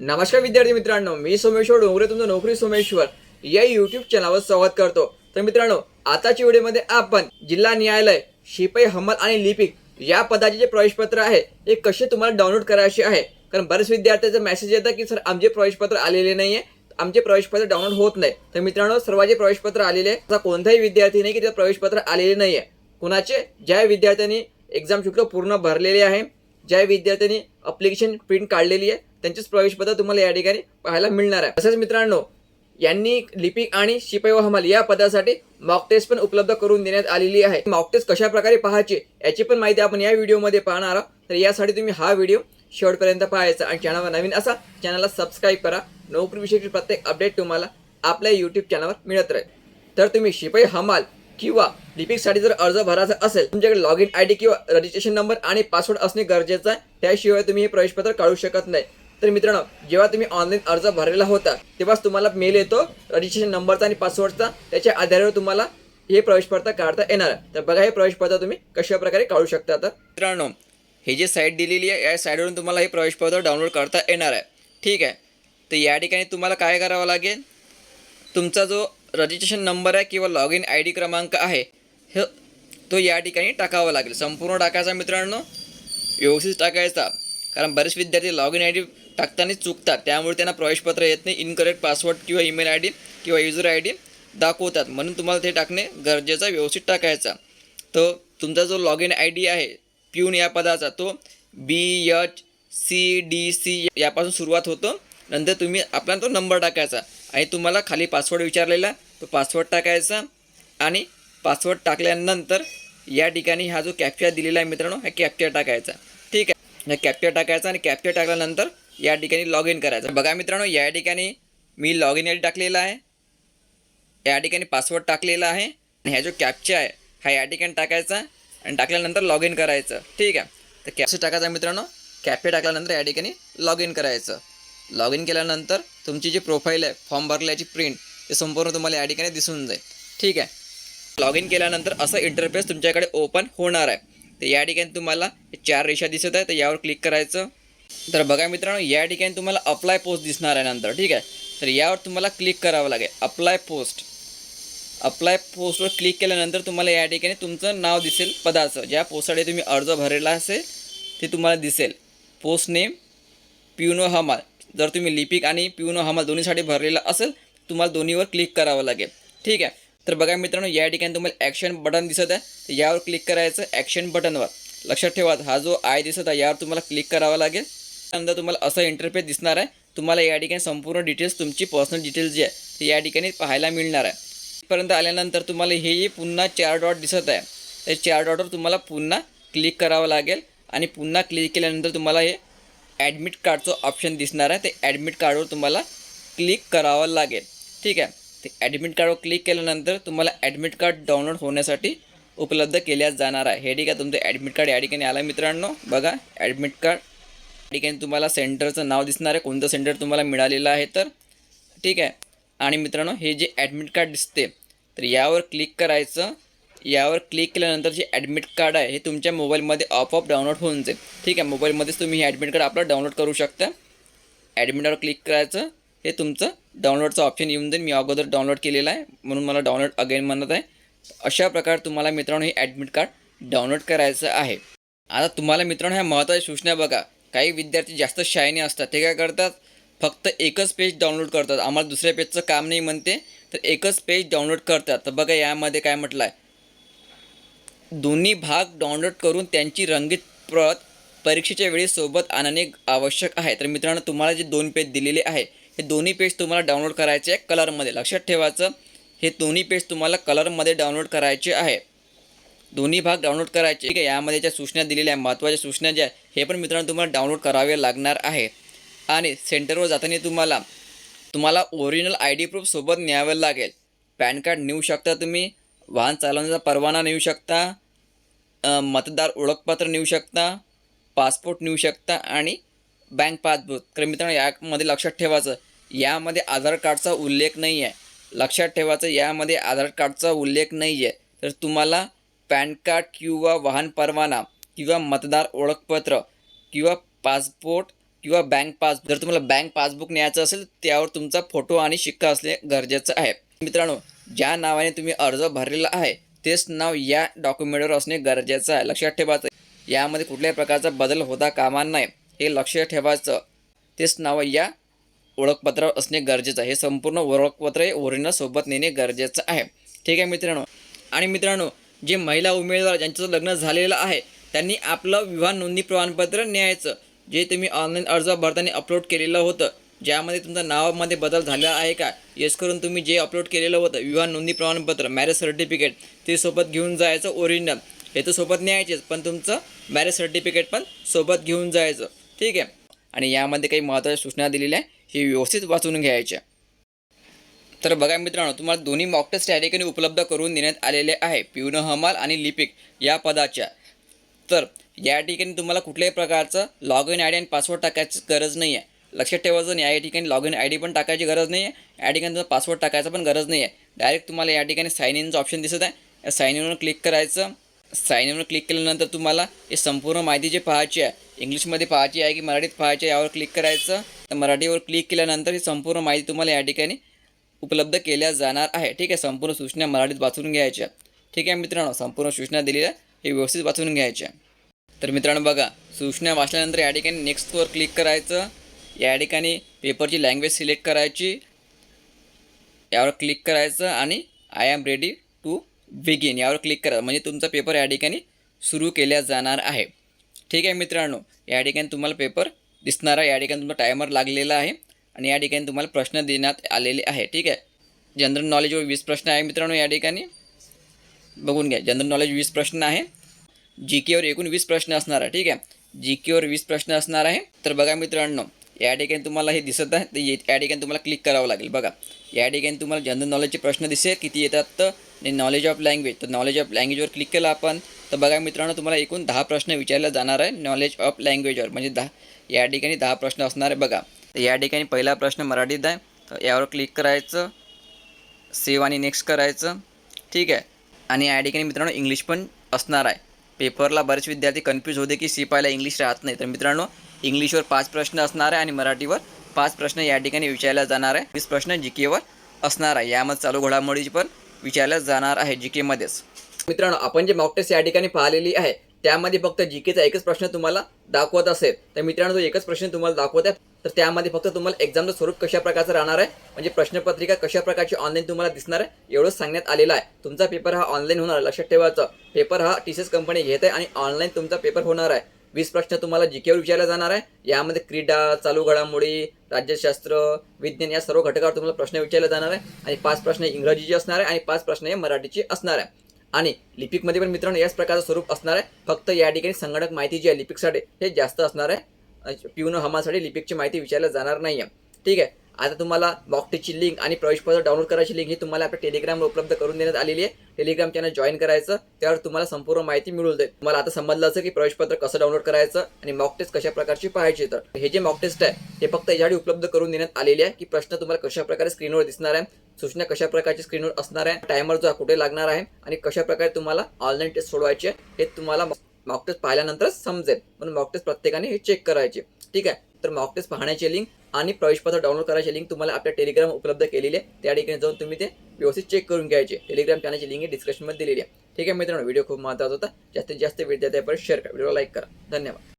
नमस्कार विद्यार्थी मित्रांनो मी सोमेश्वर डोंगरे तुमचं नोकरी सोमेश्वर. या युट्यूब चॅनलवर स्वागत करतो. तर मित्रांनो आताच्या व्हिडिओमध्ये आपण जिल्हा न्यायालय शिपाई हमाल आणि लिपिक या पदाचे जे प्रवेशपत्र आहे हे कसे तुम्हाला डाउनलोड करायचे आहे? कारण बरेच विद्यार्थ्यांचा मेसेज येतं की सर आमचे प्रवेशपत्र आलेले नाही आहे आमचे प्रवेशपत्र डाउनलोड होत नाही. तर मित्रांनो सर्वांचे प्रवेशपत्र आलेले आहे असा कोणताही विद्यार्थी नाही की त्याचं प्रवेशपत्र आलेले नाही आहे कुणाचे? ज्या विद्यार्थ्यांनी एक्झाम शुल्क पूर्ण भरलेले आहे. ज्या विद्यार्थ्यांनी अप्लिकेशन प्रिंट काढलेली आहे त्यांचेच प्रवेशपत्र तुम्हाला या ठिकाणी पाहायला मिळणार आहे. तसेच मित्रांनो यांनी लिपिक आणि शिपाई व हमाल या पदासाठी मॉक टेस्ट पण उपलब्ध करून देण्यात आलेली आहे. मॉक टेस्ट कशा प्रकारे पाहायची याची पण माहिती आपण या व्हिडिओमध्ये पाहणार आहोत. तर यासाठी तुम्ही हा व्हिडिओ शेवटपर्यंत पाहायचा आणि चॅनलवर नवीन असा चॅनलला सबस्क्राईब करा. नोकरीविषयी प्रत्येक अपडेट तुम्हाला आपल्या यूट्यूब चॅनलवर मिळत राहील. तर तुम्ही शिपाई हमाल किंवा लिपिकसाठी जर अर्ज भरायचा असेल तुमच्याकडे लॉग इन आय डी किंवा रजिस्ट्रेशन नंबर आणि पासवर्ड असणे गरजेचं आहे. त्याशिवाय तुम्ही हे प्रवेशपत्र काढू शकत नाही. तर मित्रांनो जेव्हा तुम्ही ऑनलाईन अर्ज भरलेला होता तेव्हाच तुम्हाला मेल येतो रजिस्ट्रेशन नंबरचा आणि पासवर्डचा त्याच्या आधारावर तुम्हाला हे प्रवेशपत्र काढता येणार. आहे तर बघा हे प्रवेशपत्र तुम्ही कशा प्रकारे काढू शकता तर मित्रांनो हे जे साईट दिलेली आहे या साईटवरून तुम्हाला हे प्रवेशपत्र डाउनलोड करता येणार आहे. ठीक आहे? तर या ठिकाणी तुम्हाला काय करावं लागेल? तुमचा जो रजिस्ट्रेशन नंबर आहे किंवा लॉग इन आय डी क्रमांक आहे हे तो या ठिकाणी टाकावा लागेल. संपूर्ण टाकायचा मित्रांनो. व्यवस्थित टाकायचा. कारण बरेच विद्यार्थी लॉग इन आय डी टाकताना चुकतात. त्यामुळे त्यांना प्रवेशपत्र येत नाही इनकरेक्ट पासवर्ड किंवा ईमेल आय डी किंवा युजर आय डी दाखवतात. म्हणून तुम्हाला ते टाकणे गरजेचं व्यवस्थित टाकायचा. तर तुमचा जो लॉग इन आय डी आहे प्यून या पदाचा तो B H C D C यापासून सुरुवात होतो. नंतर तुम्ही आपला तो नंबर टाकायचा. आणि तुम्हाला खाली पासवर्ड विचारलेला तो पासवर्ड टाकायचा. आणि पासवर्ड टाकल्यानंतर या ठिकाणी हा जो कॅप्चर दिलेला आहे मित्रांनो हा कॅप्चर टाकायचा. ठीक आहे. हा कॅप्चर टाकायचा आणि कॅप्चर टाकल्यानंतर या ठिकाणी लॉग इन करायचं. बघा मित्रांनो या ठिकाणी मी लॉग इन टाकलेला आहे. या ठिकाणी पासवर्ड टाकलेला आहे. आणि ह्या जो कॅप्चा आहे हा या ठिकाणी टाकायचा आणि टाकल्यानंतर लॉग इन करायचं. ठीक आहे? तर कॅप्चा टाकायचा मित्रांनो. कॅफे टाकल्यानंतर या ठिकाणी लॉग इन करायचं. लॉग इन केल्यानंतर तुमची जी प्रोफाईल आहे फॉर्म भरल्याची प्रिंट ते संपूर्ण तुम्हाला या ठिकाणी दिसून जाईल. ठीक आहे? लॉग इन केल्यानंतर असं इंटरफेस तुमच्याकडे ओपन होणार आहे. तर या ठिकाणी तुम्हाला चार रेषा दिसत आहे तर यावर क्लिक करायचं. तर बघा मित्रांनो या ठिकाणी तुम्हाला अप्लाय पोस्ट दिसणार आहे नंतर ठीक आहे? तर यावर तुम्हाला क्लिक करावं लागेल. अप्लाय पोस्ट अप्लाय पोस्टवर क्लिक केल्यानंतर तुम्हाला या ठिकाणी तुमचं नाव दिसेल पदाचं ज्या पोस्टसाठी तुम्ही अर्ज भरलेला असेल ते तुम्हाला दिसेल. पोस्ट नेम पियुनो हमाल जर तुम्ही लिपिक आणि पियुनो हमाल दोन्हीसाठी भरलेला असेल तुम्हाला दोन्हीवर क्लिक करावं लागेल. ठीक आहे? तर बघा मित्रांनो या ठिकाणी तुम्हाला ॲक्शन बटन दिसत आहे. यावर क्लिक करायचं ॲक्शन बटनवर लक्षात ठेवा हा जो आय दिसत आहे यावर तुम्हाला क्लिक करावा लागेल. त्यानंतर तुम्हाला असं इंटरफेस दिसणार आहे. तुम्हाला या ठिकाणी संपूर्ण डिटेल्स तुमची पर्सनल डिटेल्स जी आहे ती या ठिकाणी पाहायला मिळणार आहे. इथपर्यंत आल्यानंतर तुम्हाला हे पुन्हा चार डॉट दिसत आहे. त्या चार डॉटवर तुम्हाला पुन्हा क्लिक करावं लागेल आणि पुन्हा क्लिक केल्यानंतर तुम्हाला हे ॲडमिट कार्डचं ऑप्शन दिसणार आहे. ते ॲडमिट कार्डवर तुम्हाला क्लिक करावं लागेल. ठीक आहे? ते ॲडमिट कार्डवर क्लिक केल्यानंतर तुम्हाला ॲडमिट कार्ड डाउनलोड होण्यासाठी उपलब्ध केल्या जाणार आहे. हे ठीक आहे? तुमचं ॲडमिट कार्ड या ठिकाणी आलं मित्रांनो. बघा ॲडमिट कार्ड ठिकाणी तुम्हाला सेंटरचं नाव दिसणार आहे. कोणतं सेंटर तुम्हाला मिळालेलं आहे तर? ठीक आहे. आणि मित्रांनो हे जे ॲडमिट कार्ड दिसते तर यावर क्लिक करायचं. यावर क्लिक केल्यानंतर जे ॲडमिट कार्ड आहे हे तुमच्या मोबाईलमध्ये ऑफ डाउनलोड होऊन जाईल. ठीक आहे मोबाईलमध्येच तुम्ही हे ॲडमिट कार्ड आपलं डाउनलोड करू शकता. ॲडमिटवर क्लिक करायचं. हे तुमचं डाउनलोडचं ऑप्शन येऊन जाईल. मी अगोदर डाउनलोड केलेलं आहे म्हणून मला डाउनलोड अगेन म्हणत आहे. अशा प्रकारे तुम्हाला मित्रांनो हे ॲडमिट कार्ड डाउनलोड करायचं आहे. आता तुम्हाला मित्रांनो ह्या महत्त्वाच्या सूचना बघा. काही विद्यार्थी जास्त शायनी असतात. ते काय करतात? फक्त एकच पेज डाउनलोड करतात. आम्हाला दुसऱ्या पेजचं काम नाही म्हणते तर एकच पेज डाउनलोड करतात. तर बघा यामध्ये काय म्हटलं आहे दोन्ही भाग डाउनलोड करून त्यांची रंगीत प्रत परीक्षेच्या वेळी सोबत आणणे आवश्यक आहे. तर मित्रांनो तुम्हाला जे दोन पेज दिलेले आहे हे दोन्ही पेज तुम्हाला डाउनलोड करायचे आहे कलरमध्ये लक्षात ठेवायचं हे दोन्ही पेज तुम्हाला कलरमध्ये डाउनलोड करायचे आहे. दोन्ही भाग डाउनलोड करायचे. ठीक आहे यामध्ये ज्या सूचना दिलेल्या आहे महत्त्वाच्या सूचना ज्या हे पण मित्रांनो तुम्हाला डाउनलोड करावे लागणार आहे. आणि सेंटरवर जाताना तुम्हाला तुम्हाला ओरिजिनल आय डी प्रूफ सोबत न्यावं लागेल. पॅन कार्ड नेऊ शकता तुम्ही वाहन चालवण्याचा परवाना नेऊ शकता मतदार ओळखपत्र नेऊ शकता पासपोर्ट नेऊ शकता आणि बँक पासबुक तर मित्रांनो यामध्ये लक्षात ठेवायचं यामध्ये आधार कार्डचा उल्लेख नाही आहे लक्षात ठेवायचं यामध्ये आधार कार्डचा उल्लेख नाही आहे तर तुम्हाला पॅन कार्ड किंवा वाहन परवाना किंवा मतदार ओळखपत्र किंवा पासपोर्ट किंवा बँक पास जर तुम्हाला बँक पासबुक न्यायचं असेल त्यावर तुमचा फोटो आणि शिक्का असणे गरजेचं आहे. मित्रांनो ज्या नावाने तुम्ही अर्ज भरलेला आहे तेच नाव या डॉक्युमेंटवर असणे गरजेचं आहे. लक्षात ठेवायचं यामध्ये कुठल्याही प्रकारचा बदल होता कामा नाही हे लक्ष ठेवायचं. तेच नाव या ओळखपत्रावर असणे गरजेचं आहे. हे संपूर्ण ओळखपत्र हे ओरिजिनल सोबत नेणे गरजेचं आहे. ठीक आहे मित्रांनो. आणि मित्रांनो जे महिला उमेदवार ज्यांचं लग्न झालेलं आहे त्यांनी आपलं विवाह नोंदणी प्रमाणपत्र न्यायचं जे तुम्ही ऑनलाईन अर्ज भरताना अपलोड केलेलं होतं. ज्यामध्ये तुमच्या नावामध्ये बदल झाला आहे का? येस करून तुम्ही जे अपलोड केलेलं होतं विवाह नोंदणी प्रमाणपत्र मॅरेज सर्टिफिकेट ते सोबत घेऊन जायचं ओरिजिनल हे तर सोबत न्यायचेच पण तुमचं मॅरेज सर्टिफिकेट पण सोबत घेऊन जायचं. ठीक आहे? आणि यामध्ये काही महत्त्वाच्या सूचना दिलेल्या आहे हे व्यवस्थित वाचून घ्यायच्या. तर बघा मित्रांनो तुम्हाला दोन्ही मॉक टेस्ट या ठिकाणी उपलब्ध करून देण्यात आलेले आहे. पिवनं हमाल आणि लिपिक या पदाच्या. तर या ठिकाणी तुम्हाला कुठल्याही प्रकारचं लॉग इन आय डी आणि पासवर्ड टाकायची गरज नाही आहे लक्षात ठेवायचं नाही या ठिकाणी लॉग इन आय डी पण टाकायची गरज नाही आहे या ठिकाणी तुम्हाला पासवर्ड टाकायचा पण गरज नाही आहे डायरेक्ट तुम्हाला या ठिकाणी साईन इनचं ऑप्शन दिसत आहे. या साईन इनवर क्लिक करायचं. साईन इनवर क्लिक केल्यानंतर तुम्हाला हे संपूर्ण माहिती जी पाहायची आहे इंग्लिशमध्ये पाहायची आहे की मराठीत पाहायची आहे यावर क्लिक करायचं. तर मराठीवर क्लिक केल्यानंतर ही संपूर्ण माहिती तुम्हाला या ठिकाणी उपलब्ध केल्या जाणार आहे. ठीक आहे संपूर्ण सूचना मराठीत वाचून घ्यायच्या. ठीक आहे मित्रांनो संपूर्ण सूचना दिलेल्या हे व्यवस्थित वाचून घ्यायच्या. तर मित्रांनो बघा सूचना वाचल्यानंतर या ठिकाणी नेक्स्टवर क्लिक करायचं. या ठिकाणी पेपरची लँग्वेज सिलेक्ट करायची. यावर क्लिक करायचं आणि I am ready to begin यावर क्लिक करा. म्हणजे तुमचा पेपर या ठिकाणी सुरू केल्या जाणार आहे. ठीक आहे मित्रांनो या ठिकाणी तुम्हाला पेपर दिसणार आहे. या ठिकाणी तुमचा टायमर लागलेला आहे. आणि या ठिकाणी तुम्हाला प्रश्न देण्यात आलेले आहे. ठीक आहे? जनरल नॉलेजवर वीस प्रश्न आहे मित्रांनो या ठिकाणी. बघून घ्या. जनरल नॉलेज वीस प्रश्न आहे. जी केवर एकूण वीस प्रश्न असणार आहे. ठीक आहे? जी केवर वीस प्रश्न असणार आहे. तर बघा मित्रांनो या ठिकाणी तुम्हाला हे दिसत आहे. तर ये- या ठिकाणी तुम्हाला क्लिक करावं लागेल. बघा. या ठिकाणी तुम्हाला जनरल नॉलेजचे प्रश्न दिसेल. किती येतात तर? आणि नॉलेज ऑफ लँग्वेज तर नॉलेज ऑफ लँग्वेजवर क्लिक केलं आपण. तर बघा मित्रांनो तुम्हाला एकूण दहा प्रश्न विचारले जाणार आहे. नॉलेज ऑफ लँग्वेजवर म्हणजे दहा या ठिकाणी दहा प्रश्न असणार आहे. बघा. तर या ठिकाणी पहिला प्रश्न मराठीत आहे. तर यावर क्लिक करायचं. सेव्ह आणि नेक्स्ट करायचं. ठीक आहे. आणि या ठिकाणी मित्रांनो इंग्लिश पण असणार आहे. पेपरला बरेच विद्यार्थी कन्फ्यूज होते की सिपायला इंग्लिश राहत नाही. तर मित्रांनो इंग्लिशवर पाच प्रश्न असणार आहे आणि मराठीवर पाच प्रश्न या ठिकाणी विचारला जाणार आहे. वीस प्रश्न जी केवर असणार आहे. यामध्ये चालू घडामोडी पण विचारल्या जाणार आहे जी केमध्येच मित्रांनो आपण जे मॉक टेस्ट या ठिकाणी पाहिलेली आहे त्यामध्ये फक्त जी केचा एकच प्रश्न तुम्हाला दाखवत असेल. तर मित्रांनो तो एकच प्रश्न तुम्हाला दाखवत आहे. तर त्यामध्ये फक्त तुम्हाला एक्झामचं स्वरूप कशा प्रकारचं राहणार आहे? म्हणजे प्रश्नपत्रिका कशा प्रकारची ऑनलाईन तुम्हाला दिसणार आहे? एवढंच सांगण्यात आलेलं आहे. तुमचा पेपर हा ऑनलाईन होणार आहे लक्षात ठेवायचं. पेपर हा टी सी एस कंपनी घेत आहे आणि ऑनलाईन तुमचा पेपर होणार आहे. वीस प्रश्न तुम्हाला जी केवर विचारला जाणार आहे. यामध्ये क्रीडा चालू घडामोडी राज्यशास्त्र विज्ञान या सर्व घटकावर तुम्हाला प्रश्न विचारले जाणार आहे. आणि पाच प्रश्न इंग्रजीचे असणार आहे आणि पाच प्रश्न हे मराठीचे असणार आहे. आणि लिपिकमध्ये पण मित्रांनो याच प्रकारचं स्वरूप असणार आहे. फक्त या ठिकाणी संगणक माहिती जी आहे लिपिकसाठी हे जास्त असणार आहे. पिऊन हमासाठी लिपिकची माहिती विचारल्या जाणार नाही आहे ठीक आहे? आता तुम्हाला मॉकटीची लिंक आणि प्रवेशपत्र डाउनलोड करायची लिंक ही तुम्हाला आपल्या टेलिग्रामवर उपलब्ध करून देण्यात आलेली आहे. टेलिग्राम चॅनल जॉईन करायचं त्यावर तुम्हाला संपूर्ण माहिती मिळून जाईल. तुम्हाला आता समजलं असं की प्रवेशपत्र कसं डाउनलोड करायचं आणि मॉक टेस्ट कशा प्रकारची पाहायची तर. हे जे मॉक टेस्ट आहे हे फक्त यासाठी उपलब्ध करून देण्यात आलेली आहे की प्रश्न तुम्हाला कशा प्रकारे स्क्रीनवर दिसणार आहे सूचना कशा प्रकारची स्क्रीनवर असणार आहे टायमर जो कुठे लागणार आहे आणि कशा प्रकारे तुम्हाला ऑनलाईन टेस्ट सोडवायची आहे हे तुम्हाला मॉक टेस्ट पाहिल्यानंतरच समजेल. म्हणून मॉक टेस्ट प्रत्येकाने हे चेक करायचे. ठीक आहे? तर मॉक टेस्ट पाहण्याची लिंक आणि प्रवेशपत्र डाउनलोड करायची लिंक तुम्हाला आपल्या टेलिग्राम उपलब्ध केलेली आहे. त्या ठिकाणी जाऊन तुम्ही ते व्यवस्थित चेक करून घ्यायचे. टेलिग्राम चॅनलची लिंक डिस्क्रिप्शनमध्ये दिलेली आहे. ठीक आहे मित्रांनो? व्हिडिओ खूप महत्त्वाचा होता. जास्तीत जास्त विद्यार्थ्यापर्यंत शेअर करा. व्हिडिओला लाईक करा. धन्यवाद.